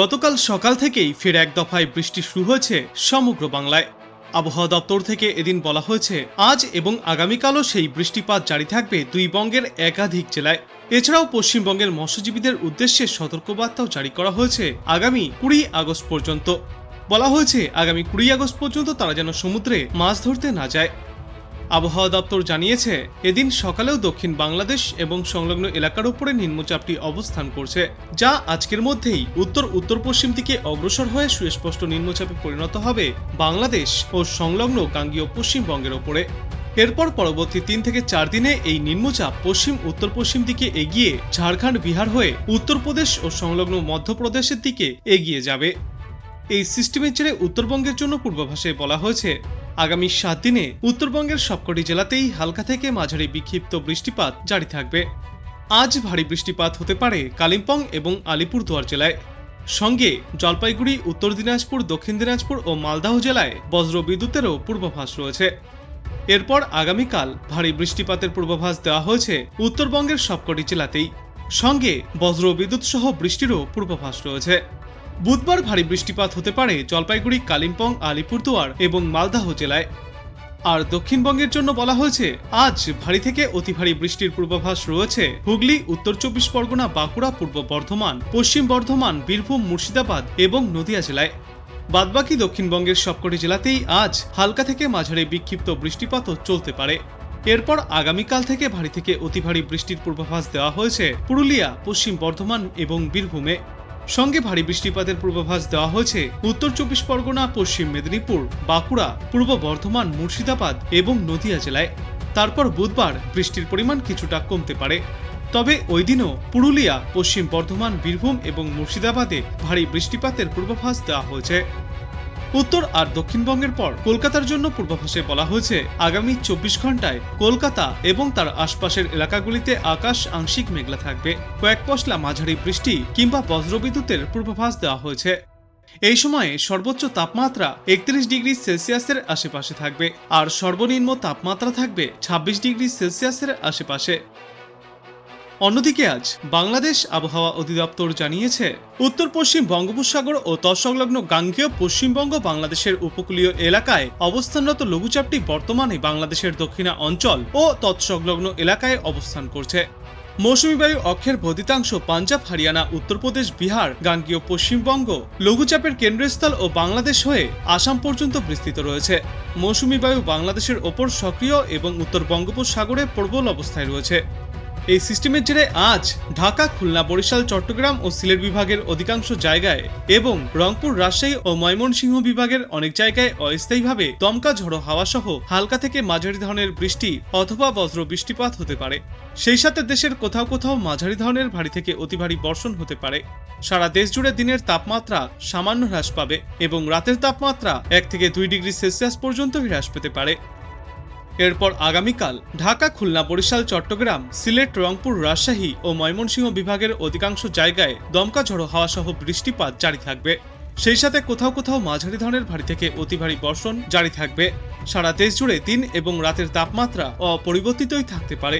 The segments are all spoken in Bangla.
গতকাল সকাল থেকেই ফের এক দফায় বৃষ্টি শুরু হয়েছে সমগ্র বাংলায়। আবহাওয়া দপ্তর থেকে এদিন বলা হয়েছে, আজ এবং আগামীকালও সেই বৃষ্টিপাত জারি থাকবে দুই বঙ্গের একাধিক জেলায়। এছাড়াও পশ্চিমবঙ্গের মৎস্যজীবীদের উদ্দেশ্যে সতর্কবার্তাও জারি করা হয়েছে আগামী কুড়ি আগস্ট পর্যন্ত। বলা হয়েছে, আগামী কুড়ি আগস্ট পর্যন্ত তারা যেন সমুদ্রে মাছ ধরতে না যায়। আবহাওয়া দপ্তর জানিয়েছে, এদিন সকালেও দক্ষিণ বাংলাদেশ এবং সংলগ্ন এলাকার উপরে নিম্নচাপটি অবস্থান করছে, যা আজকের মধ্যেই উত্তর উত্তর পশ্চিম দিকে অগ্রসর হয়ে সুস্পষ্ট নিম্নচাপে পরিণত হবে বাংলাদেশ ও সংলগ্ন গাঙ্গীয় পশ্চিমবঙ্গের ওপরে। এরপর পরবর্তী তিন থেকে চার দিনে এই নিম্নচাপ পশ্চিম উত্তর পশ্চিম দিকে এগিয়ে ঝাড়খণ্ড, বিহার হয়ে উত্তরপ্রদেশ ও সংলগ্ন মধ্যপ্রদেশের দিকে এগিয়ে যাবে। এই সিস্টেমের জেরে উত্তরবঙ্গের জন্য পূর্বাভাসে বলা হয়েছে আগামী সাত দিনে উত্তরবঙ্গের সবকটি জেলাতেই হালকা থেকে মাঝারি বিক্ষিপ্ত বৃষ্টিপাত জারি থাকবে। আজ ভারী বৃষ্টিপাত হতে পারে কালিম্পং এবং আলিপুরদুয়ার জেলায়। সঙ্গে জলপাইগুড়ি, উত্তর দিনাজপুর, দক্ষিণ দিনাজপুর ও মালদাহ জেলায় বজ্র বিদ্যুতেরও পূর্বাভাস রয়েছে। এরপর আগামীকাল ভারী বৃষ্টিপাতের পূর্বাভাস দেওয়া হয়েছে উত্তরবঙ্গের সবকটি জেলাতেই। সঙ্গে বজ্র বিদ্যুৎ সহ বৃষ্টিরও পূর্বাভাস রয়েছে। বুধবার ভারী বৃষ্টিপাত হতে পারে জলপাইগুড়ি, কালিম্পং, আলিপুরদুয়ার এবং মালদাহ জেলায়। আর দক্ষিণবঙ্গের জন্য বলা হয়েছে, আজ ভারী থেকে অতি ভারী বৃষ্টির পূর্বাভাস রয়েছে। হুগলি, উত্তর চব্বিশ পরগনা, বাঁকুড়া, পূর্ব বর্ধমান, পশ্চিম বর্ধমান, বীরভূম, মুর্শিদাবাদ এবং নদিয়া জেলায়। বাদবাকি দক্ষিণবঙ্গের সবকটি জেলাতেই আজ হালকা থেকে মাঝারি বিক্ষিপ্ত বৃষ্টিপাতও চলতে পারে। এরপর আগামীকাল থেকে ভারী থেকে অতি ভারী বৃষ্টির পূর্বাভাস দেওয়া হয়েছে পুরুলিয়া, পশ্চিম বর্ধমান এবং বীরভূমে। সঙ্গে ভারী বৃষ্টিপাতের পূর্বাভাস দেওয়া হয়েছে উত্তর চব্বিশ পরগনা, পশ্চিম মেদিনীপুর, বাঁকুড়া, পূর্ব বর্ধমান, মুর্শিদাবাদ এবং নদিয়া জেলায়। তারপর বুধবার বৃষ্টির পরিমাণ কিছুটা কমতে পারে। তবে ওই দিনও পুরুলিয়া, পশ্চিম বর্ধমান, বীরভূম এবং মুর্শিদাবাদে ভারী বৃষ্টিপাতের পূর্বাভাস দেওয়া হয়েছে। উত্তর আর দক্ষিণবঙ্গের পর কলকাতার জন্য পূর্বাভাসে বলা হয়েছে, আগামী চব্বিশ ঘন্টায় কলকাতা এবং তার আশপাশের এলাকাগুলিতে আকাশ আংশিক মেঘলা থাকবে। কয়েক পশলা মাঝারি বৃষ্টি কিংবা বজ্রবিদ্যুতের পূর্বাভাস দেওয়া হয়েছে। এই সময়ে সর্বোচ্চ তাপমাত্রা একত্রিশ ডিগ্রি সেলসিয়াসের আশেপাশে থাকবে, আর সর্বনিম্ন তাপমাত্রা থাকবে ছাব্বিশ ডিগ্রি সেলসিয়াসের আশেপাশে। অন্যদিকে আজ বাংলাদেশ আবহাওয়া অধিদপ্তর জানিয়েছে উত্তর পশ্চিম বঙ্গোপসাগর ও তৎসংলগ্ন গাঙ্গেয় পশ্চিমবঙ্গ বাংলাদেশের উপকূলীয় এলাকায় অবস্থানরত লঘুচাপটি বর্তমানে বাংলাদেশের দক্ষিণা অঞ্চল ও তৎসংলগ্ন এলাকায় অবস্থান করছে। মৌসুমী বায়ু অক্ষের বদিতাংশ পাঞ্জাব, হরিয়ানা, উত্তরপ্রদেশ, বিহার, গাঙ্গীয় পশ্চিমবঙ্গ লঘুচাপের কেন্দ্রস্থল ও বাংলাদেশ হয়ে আসাম পর্যন্ত বিস্তৃত রয়েছে। মৌসুমী বায়ু বাংলাদেশের ওপর সক্রিয় এবং উত্তর বঙ্গোপসাগরে প্রবল অবস্থায় রয়েছে। এই সিস্টেমের জেরে আজ ঢাকা, খুলনা, বরিশাল, চট্টগ্রাম ও সিলেট বিভাগের অধিকাংশ জায়গায় এবং রংপুর, রাজশাহী ও ময়মনসিংহ বিভাগের অনেক জায়গায় অস্থায়ীভাবে দমকা ঝড়ো হাওয়া সহ হালকা থেকে মাঝারি ধরনের বৃষ্টি অথবা বজ্র বৃষ্টিপাত হতে পারে। সেই সাথে দেশের কোথাও কোথাও মাঝারি ধরনের ভারী থেকে অতি ভারী বর্ষণ হতে পারে। সারা দেশ জুড়ে দিনের তাপমাত্রা সামান্য হ্রাস পাবে এবং রাতের তাপমাত্রা এক থেকে দুই ডিগ্রি সেলসিয়াস পর্যন্ত হ্রাস পেতে পারে। এরপর আগামীকাল ঢাকা, খুলনা, বরিশাল, চট্টগ্রাম, সিলেট, রংপুর, রাজশাহী ও ময়মনসিংহ বিভাগের অধিকাংশ জায়গায় দমকা ঝড়ো হাওয়া সহ বৃষ্টিপাত জারি থাকবে। সেই সাথে কোথাও কোথাও মাঝারি ধরনের ভারী থেকে অতি ভারী বর্ষণ জারি থাকবে। সারা দেশ জুড়ে দিন এবং রাতের তাপমাত্রা অপরিবর্তিতই থাকতে পারে।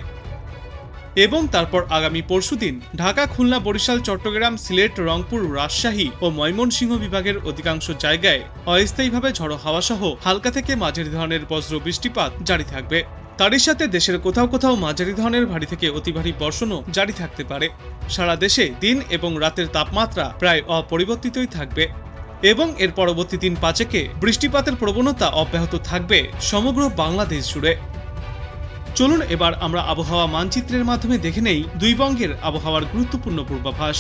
এবং তারপর আগামী পরশুদিন ঢাকা, খুলনা, বরিশাল, চট্টগ্রাম, সিলেট, রংপুর, রাজশাহী ও ময়মনসিংহ বিভাগের অধিকাংশ জায়গায় অস্থায়ীভাবে ঝড়ো হাওয়া সহ হালকা থেকে মাঝারি ধরনের বজ্র বৃষ্টিপাত জারি থাকবে। তারই সাথে দেশের কোথাও কোথাও মাঝারি ধরনের ভারী থেকে অতি ভারী বর্ষণও জারি থাকতে পারে। সারা দেশে দিন এবং রাতের তাপমাত্রা প্রায় অপরিবর্তিতই থাকবে এবং এর পরবর্তী দিন পাঁচেকে বৃষ্টিপাতের প্রবণতা অব্যাহত থাকবে সমগ্র বাংলাদেশ জুড়ে। চলুন এবার আমরা আবহাওয়া মানচিত্রের মাধ্যমে দেখে নেই দুই বঙ্গের আবহাওয়ার গুরুত্বপূর্ণ পূর্বাভাস।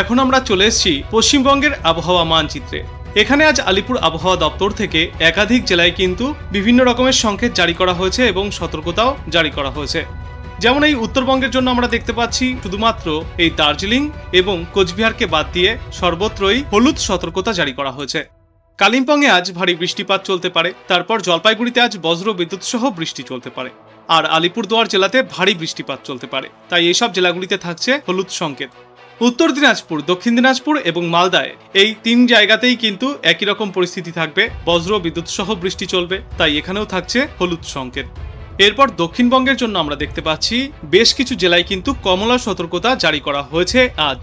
এখন আমরা চলে এসেছি পশ্চিমবঙ্গের আবহাওয়া মানচিত্রে। এখানে আজ আলিপুর আবহাওয়া দপ্তর থেকে একাধিক জেলায় কিন্তু বিভিন্ন রকমের সংকেত জারি করা হয়েছে এবং সতর্কতাও জারি করা হয়েছে। যেমন এই উত্তরবঙ্গের জন্য আমরা দেখতে পাচ্ছি শুধুমাত্র এই দার্জিলিং এবং কোচবিহারকে বাদ দিয়ে সর্বত্রই হলুদ সতর্কতা জারি করা হয়েছে। কালিম্পংয়ে আজ ভারী বৃষ্টিপাত চলতে পারে। তারপর জলপাইগুড়িতে আজ বজ্র বিদ্যুৎ সহ বৃষ্টি চলতে পারে। আর আলিপুরদুয়ার জেলাতে ভারী বৃষ্টিপাত চলতে পারে। তাই এইসব জেলাগুলিতে থাকছে হলুদ সংকেত। উত্তর দিনাজপুর, দক্ষিণ দিনাজপুর এবং মালদায় এই তিন জায়গাতেই কিন্তু একই রকম পরিস্থিতি থাকবে। বজ্র বিদ্যুৎ সহ বৃষ্টি চলবে, তাই এখানেও থাকছে হলুদ সংকেত। এরপর দক্ষিণবঙ্গের জন্য আমরা দেখতে পাচ্ছি, বেশ কিছু জেলায় কিন্তু কমলা সতর্কতা জারি করা হয়েছে আজ।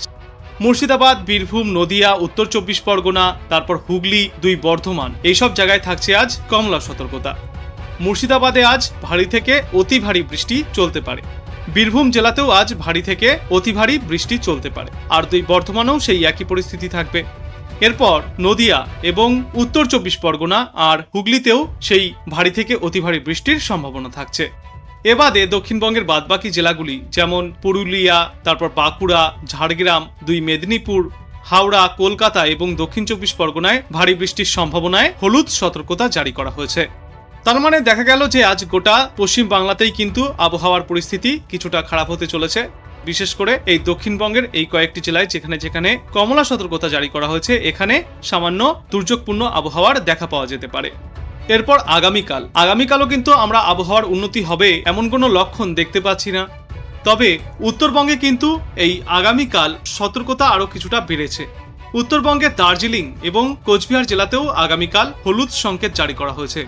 মুর্শিদাবাদ, বীরভূম, নদিয়া, উত্তর চব্বিশ পরগনা, তারপর হুগলি, দুই বর্ধমান। এইসব জায়গায় থাকছে আজ কমলা সতর্কতা। মুর্শিদাবাদে আজ ভারী থেকে অতি ভারী বৃষ্টি চলতে পারে। বীরভূম জেলাতেও আজ ভারী থেকে অতি ভারী বৃষ্টি চলতে পারে। আর দুই বর্ধমানেও সেই একই পরিস্থিতি থাকবে। এরপর নদিয়া এবং উত্তর চব্বিশ পরগনা আর হুগলিতেও সেই ভারী থেকে অতি ভারী বৃষ্টির সম্ভাবনা থাকছে। এবাদে দক্ষিণবঙ্গের বাদবাকি জেলাগুলি যেমন পুরুলিয়া, তারপর বাঁকুড়া, ঝাড়গ্রাম, দুই মেদিনীপুর, হাওড়া, কলকাতা এবং দক্ষিণ চব্বিশ পরগনায় ভারী বৃষ্টির সম্ভাবনায় হলুদ সতর্কতা জারি করা হয়েছে। তার মানে দেখা গেল যে আজ গোটা পশ্চিম বাংলাতেই কিন্তু আবহাওয়ার পরিস্থিতি কিছুটা খারাপ হতে চলেছে। বিশেষ করে এই দক্ষিণবঙ্গের এই কয়েকটি জেলায় যেখানে যেখানে কমলা সতর্কতা জারি করা হয়েছে, এখানে সামান্য দুর্যোগপূর্ণ আবহাওয়ার দেখা পাওয়া যেতে পারে। এরপর আগামীকাল। আগামীকালও কিন্তু আমরা আবহাওয়ার উন্নতি হবে এমন কোনো লক্ষণ দেখতে পাচ্ছি না। তবে উত্তরবঙ্গে কিন্তু এই আগামীকাল সতর্কতা আরও কিছুটা বেড়েছে। উত্তরবঙ্গের দার্জিলিং এবং কোচবিহার জেলাতেও আগামীকাল হলুদ সংকেত জারি করা হয়েছে।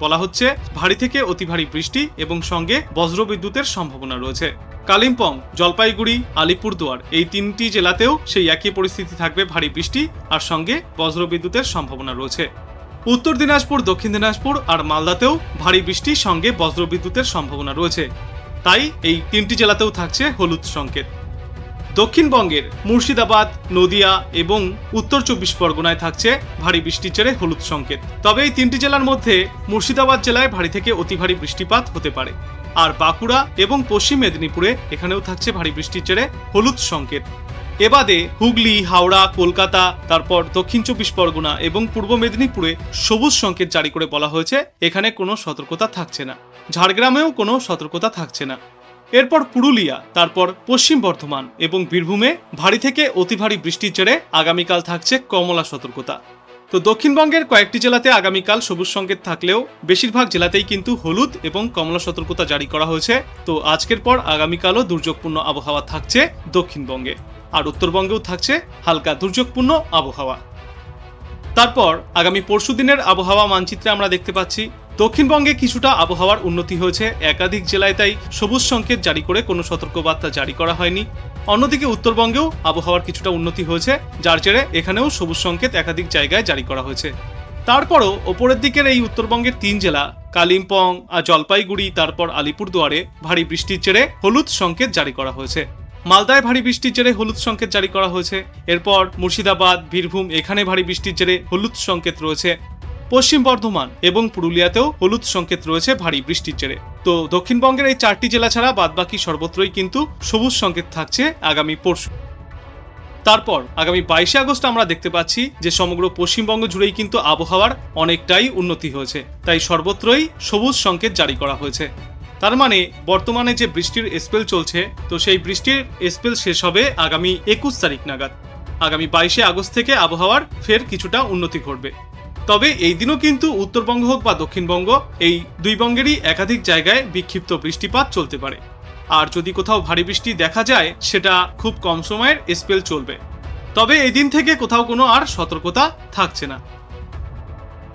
বলা হচ্ছে, ভারী থেকে অতি ভারী বৃষ্টি এবং সঙ্গে বজ্রবিদ্যুতের সম্ভাবনা রয়েছে। কালিম্পং, জলপাইগুড়ি, আলিপুরদুয়ার এই তিনটি জেলাতেও সেই একই পরিস্থিতি থাকবে, ভারী বৃষ্টি আর সঙ্গে বজ্রবিদ্যুতের সম্ভাবনা রয়েছে। উত্তর দিনাজপুর, দক্ষিণ দিনাজপুর আর মালদাতেও ভারী বৃষ্টির সঙ্গে বজ্রবিদ্যুতের সম্ভাবনা রয়েছে। তাই এই তিনটি জেলাতেও থাকছে হলুদ সংকেত। দক্ষিণবঙ্গের মুর্শিদাবাদ, নদিয়া এবং উত্তর চব্বিশ পরগনায় থাকছে ভারী বৃষ্টির জেরে হলুদ সংকেত। তবে এই তিনটি জেলার মধ্যে মুর্শিদাবাদ জেলায় ভারী থেকে অতি ভারী বৃষ্টিপাত হতে পারে। আর বাঁকুড়া এবং পশ্চিম মেদিনীপুরে এখানেও থাকছে ভারী বৃষ্টির জেরে হলুদ সংকেত। এবাদে হুগলি, হাওড়া, কলকাতা, তারপর দক্ষিণ চব্বিশ পরগনা এবং পূর্ব মেদিনীপুরে সবুজ সংকেত জারি করে বলা হয়েছে, এখানে কোনো সতর্কতা থাকছে না। ঝাড়গ্রামেও কোনো সতর্কতা থাকছে না। এরপর পুরুলিয়া, তারপর পশ্চিম বর্ধমান এবং বীরভূমে ভারী থেকে অতি ভারী বৃষ্টির জেরে আগামীকাল থাকছে কমলা সতর্কতা। তো দক্ষিণবঙ্গের কয়েকটি জেলাতে আগামীকাল সবুজ সংকেত থাকলেও বেশিরভাগ জেলাতেই কিন্তু হলুদ এবং কমলা সতর্কতা জারি করা হয়েছে। তো আজকের পর আগামীকালও দুর্যোগপূর্ণ আবহাওয়া থাকছে দক্ষিণবঙ্গে। আর উত্তরবঙ্গেও থাকছে হালকা দুর্যোগপূর্ণ আবহাওয়া। তারপর আগামী পরশু দিনের আবহাওয়া মানচিত্রে আমরা দেখতে পাচ্ছি, দক্ষিণবঙ্গে কিছুটা আবহাওয়ার উন্নতি হয়েছে। একাধিক জেলায় তাই সবুজ সংকেত জারি করে কোনো সতর্কবার্তা জারি করা হয়নি। অন্যদিকে উত্তরবঙ্গেও আবহাওয়ার কিছুটা উন্নতি হয়েছে, যার জেরে এখানেও সবুজ সংকেত একাধিক জায়গায় জারি করা হয়েছে। তারপরও ওপরের দিকের এই উত্তরবঙ্গের তিন জেলা, কালিম্পং আর জলপাইগুড়ি, তারপর আলিপুরদুয়ারে ভারী বৃষ্টির জেরে হলুদ সংকেত জারি করা হয়েছে। মালদায় ভারী বৃষ্টির জেরে হলুদ সংকেত জারি করা হয়েছে। এরপর মুর্শিদাবাদ, বীরভূম, এখানে ভারী বৃষ্টির জেরে হলুদ সংকেত রয়েছে। পশ্চিম বর্ধমান এবং পুরুলিয়াতেও হলুদ সংকেত রয়েছে ভারী বৃষ্টির জেরে। তো দক্ষিণবঙ্গের এই চারটি জেলা ছাড়া বাদবাকি সর্বত্রই কিন্তু সবুজ সংকেত থাকছে আগামী পরশু। তারপর আগামী বাইশে আগস্ট আমরা দেখতে পাচ্ছি যে সমগ্র পশ্চিমবঙ্গ জুড়েই কিন্তু আবহাওয়ার অনেকটাই উন্নতি হয়েছে। তাই সর্বত্রই সবুজ সংকেত জারি করা হয়েছে। তার মানে বর্তমানে যে বৃষ্টির স্পেল চলছে, তো সেই বৃষ্টির স্পেল শেষ হবে আগামী একুশ তারিখ নাগাদ। আগামী বাইশে আগস্ট থেকে আবহাওয়ার ফের কিছুটা উন্নতি ঘটবে। তবে এই দিনও কিন্তু উত্তরবঙ্গ হোক বা দক্ষিণবঙ্গ, এই দুই বঙ্গেরই একাধিক জায়গায় বিক্ষিপ্ত বৃষ্টিপাত চলতে পারে। আর যদি কোথাও ভারী বৃষ্টি দেখা যায়, সেটা খুব কম সময়ের স্পেল চলবে। তবে এই দিন থেকে কোথাও কোনো আর সতর্কতা থাকছে না।